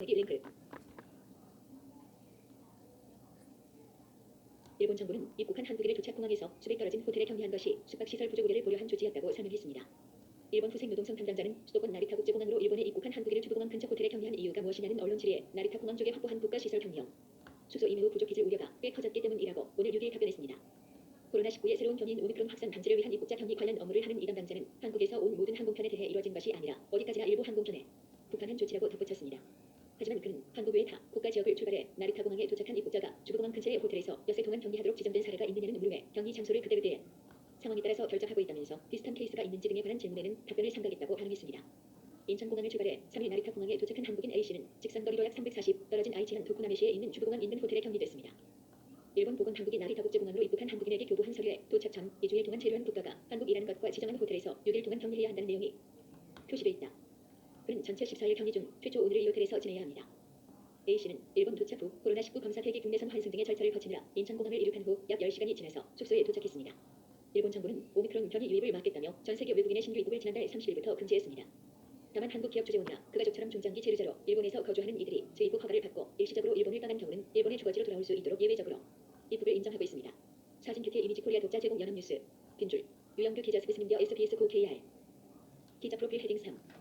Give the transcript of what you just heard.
여기 링크. 일본 정부는 입국한 한국인을 도착 공항에서 수백 떨어진 호텔에 격리한 것이 숙박시설 부족 우려를 고려한 조치였다고 설명했습니다. 일본 후생 노동성 담당자는 수도권 나리타 국제공항으로 일본에 입국한 한국인을 주부공항 근처 호텔에 격리한 이유가 무엇이냐는 언론 질의에 나리타 공항 쪽에 확보한 국가시설 경영, 숙소 이메일 부족해질 우려가 꽤 커졌기 때문이라고 오늘 6일 답변했습니다. 코로나19의 새로운 변이인 오미크론 확산 방지를 위한 입국자 격리 관련 업무를 하는 이 담당자는 한국에서 온 모든 항공편에 대해 이뤄진 것이 아니라 어디까지나 일부 항공편에 북한한 조치라고 덧붙였습니다. 하지만 그는 한국 외 타 국가 지역을 출발해 나리타 공항에 도착한 입국자가 주부공항 근처의 호텔에서 엿새 동안 격리하도록 지정된 사례가 있느냐는 물음에 격리 장소를 그때그때 상황에 따라서 결정하고 있다면서 비슷한 케이스가 있는지 등에 관한 질문에는 답변을 삼가겠다고 반응했습니다. 인천공항을 출발해 3일 나리타 공항에 도착한 한국인 A씨는 직선거리로 약 340 떨어진 아이치현 도쿠나메시에 있는 주부공항 인근 호텔에 격리됐습니다. 일본 보건 당국이 나리타 국제공항으로 입국한 한국인에게 교부한 서류에 도착 전 2주일 동안 체류한 국가가 한국이라는 것과 지정한 호텔에서 6일 동안 격리해야 한다는 내용이 표시돼 있다. 전체 14일 격리 중 최초 오늘을 이 호텔에서 지내야 합니다. A씨는 일본 도착 후 코로나19 검사 대기 국내선 환승 등의 절차를 거치느라 인천공항을 이륙한 후 약 10시간이 지나서 숙소에 도착했습니다. 일본 정부는 오미크론 변이 유입을 막겠다며 전 세계 외국인의 신규 입국을 지난달 30일부터 금지했습니다. 다만 한국 기업 주재원이나 그 가족처럼 중장기 체류자로 일본에서 거주하는 이들이 재입국 허가를 받고 일시적으로 일본을 떠난 경우는 일본의 주거지로 돌아올 수 있도록 예외적으로 입국을 인정하고 있습니다. 사진 큐티 이미지 코리아 독자 제공 연합뉴스 빈줄 유영규 기자 스페스 민디어 SBS 고 KR 기자 프로필 헤딩 3